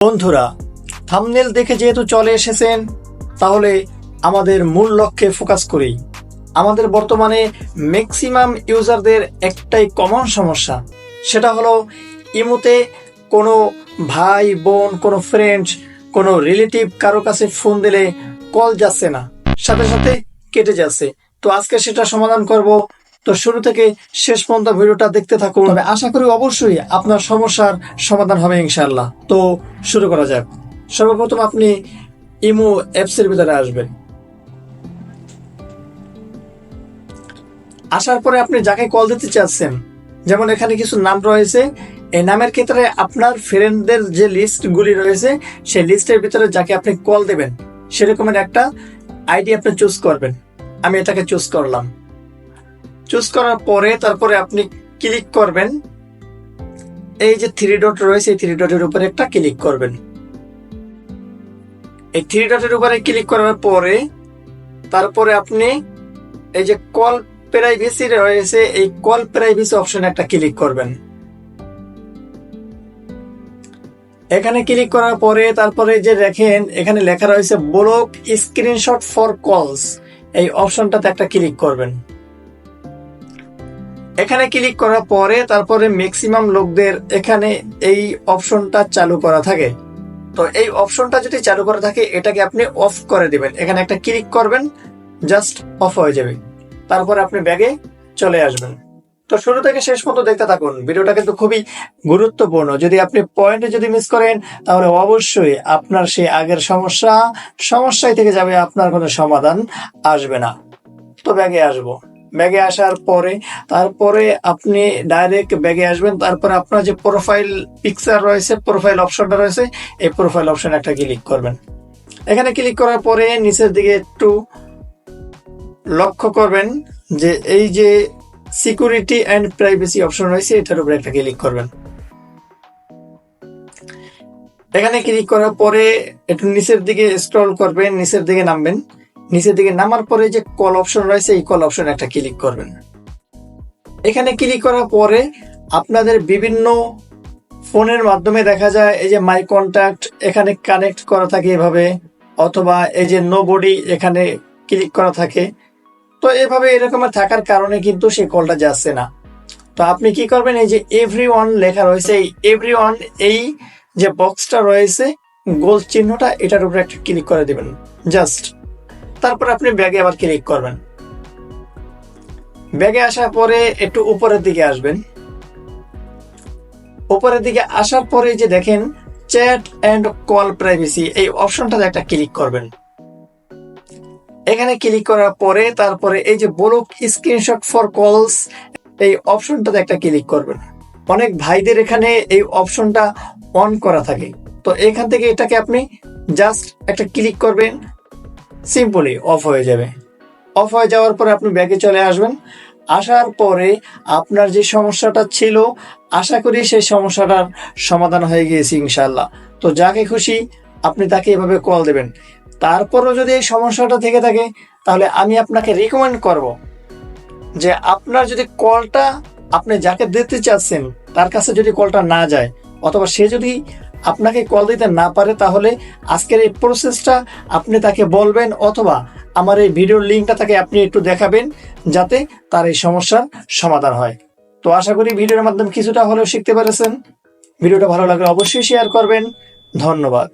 বন্ধুরা থামনেল দেখে যেহেতু চলে এসেছেন, তাহলে আমাদের মূল লক্ষ্যে ফোকাস করি। আমাদের বর্তমানে ম্যাক্সিমাম ইউজারদের একটাই কমন সমস্যা, সেটা হলো ইমোতে কোনো ভাই, বোন, কোনো ফ্রেন্ড কোনো রিলেটিভ কারও কাছে ফোন দিলে কল যাচ্ছে না, সাথে সাথে কেটে যাচ্ছে। তো আজকে সেটা সমাধান করব তো শুরু থেকে শেষ পর্যন্ত ভিডিওটা দেখতে থাকুন। তবে আশা করি অবশ্যই আপনার সমস্যার সমাধান হবে ইনশাআল্লাহ। তো শুরু করা যাক। সর্বপ্রথম আপনি ইমো অ্যাপসের ভিতরে আসবেন। আসার পরে আপনি যাকে কল দিতে চাচ্ছেন, যেমন এখানে কিছু নাম রয়েছে, এই নামের ক্ষেত্রে আপনার ফ্রেন্ডদের যে লিস্টগুলি রয়েছে, সেই লিস্টের ভিতরে যাকে আপনি কল দেবেন, সেরকমের একটা আইডি আপনি চুজ করবেন। আমি এটাকে চুজ করলাম। চুজ করার পরে তারপরে আপনি ক্লিক করবেন। এই যে থ্রি ডট রয়েছে, এই থ্রি ডটের উপরে একটা ক্লিক করবেন। এই থ্রি ডটের উপরে ক্লিক করার পরে তারপরে আপনি এই যে কল প্রাইভেসি রয়েছে, এই কল প্রাইভেসি অপশনে একটা ক্লিক করবেন। এখানে ক্লিক করার পরে তারপরে যে দেখেন, এখানে লেখা রয়েছে ব্লক স্ক্রিনশট ফর কলস এই অপশনটাতে একটা ক্লিক করবেন। এখানে ক্লিক করার পরে তারপরে ম্যাক্সিমাম লোকদের এখানে এই অপশনটা চালু করা থাকে। তো এই অপশনটা যদি চালু করা থাকে, এটাকে আপনি অফ করে দিবেন। এখানে একটা ক্লিক করবেন জাস্ট অফ হয়ে যাবে। তারপরে আপনি ব্যাগে চলে আসবেন। তো শুরু থেকে শেষ পর্যন্ত দেখতে থাকুন। ভিডিওটা কিন্তু খুবই গুরুত্বপূর্ণ। যদি আপনি পয়েন্টে যদি মিস করেন, তাহলে অবশ্যই আপনার সেই আগের সমস্যা, সমস্যায় থেকে যাবে, আপনার কোনো সমাধান আসবে না। তো ব্যাগে আসব। ব্যাগে আসার পরে, তারপরে আপনি ডাইরেক্ট ব্যাগে আসবেন, তারপরে আপনার যে প্রোফাইল পিকচার রয়েছে প্রোফাইল অপশনটা রয়েছে, এই প্রোফাইল অপশন একটা ক্লিক করবেন। এখানে ক্লিক করার পরে নিচের দিকে একটু লক্ষ্য করবেন যে এই যে সিকিউরিটি অ্যান্ড প্রাইভেসি অপশন রয়েছে, এটার উপরে একটা ক্লিক করবেন। এখানে ক্লিক করার পরে একটু নিচের দিকে স্ক্রল করবেন, নিচের দিকে নামবেন। নিচের দিকে নামার পরে যে কল অপশন রয়েছে, এই কল অপশন একটা ক্লিক করবেন। এখানে ক্লিক করার পরে আপনাদের বিভিন্ন ফোনের মাধ্যমে দেখা যায়, এই যে মাই কন্ট্যাক্ট এখানে কানেক্ট করা থাকে এভাবে, অথবা এই যে নো বডি এখানে ক্লিক করা থাকে। তো এভাবে এরকম থাকার কারণে কিন্তু সেই কলটা যাচ্ছে না। তো আপনি কি করবেন, এই যে এভরি ওয়ান লেখা রয়েছে, এই এভরি ওয়ান এই যে বক্সটা রয়েছে গোল চিহ্নটা এটার উপরে একটা ক্লিক করে দিবেন। জাস্ট তারপর আপনি ব্যাগে আবার ক্লিক করবেন। ব্যাগে আসার পরে একটু উপরের দিকে আসবেন। উপরের দিকে আসার পরে যে দেখেন চ্যাট অ্যান্ড কল প্রাইভেসি এই অপশনটাতে একটা ক্লিক করবেন। এখানে ক্লিক করার পরে তারপরে এই যে ব্লক স্ক্রিনশট ফর কলস এই অপশনটাতে একটা ক্লিক করবেন। অনেক ভাইদের এখানে এই অপশনটা অন করা থাকে। তো এখান থেকে এটাকে আপনি জাস্ট একটা ক্লিক করবেন। সিম্পলি অফ হয়ে যাবে। অফ হয়ে যাওয়ার পরে আপনি ব্যাগে চলে আসবেন। আসার পরে আপনার যে সমস্যাটা ছিল, আশা করি সেই সমস্যাটার সমাধান হয়ে গিয়েছে ইনশাল্লাহ তো যাকে খুশি আপনি তাকে এভাবে কল দেবেন। তারপরও যদি এই সমস্যাটা থেকে থাকে, তাহলে আমি আপনাকে রিকমেন্ড করব যে আপনার যদি কলটা আপনি যাকে দিতে চাচ্ছেন, তার কাছে যদি কলটা না যায়, অথবা সে যদি আপনাকে কল দিতে না পারে, তাহলে আজকের এই প্রসেসটা আপনি তাকে বলবেন অথবা আমার এই ভিডিওর লিঙ্কটা তাকে আপনি একটু দেখাবেন, যাতে তার এই সমস্যার সমাধান হয়। তো আশা করি ভিডিওর মাধ্যমে কিছুটা হলেও শিখতে পেরেছেন। ভিডিওটা ভালো লাগলে অবশ্যই শেয়ার করবেন। ধন্যবাদ।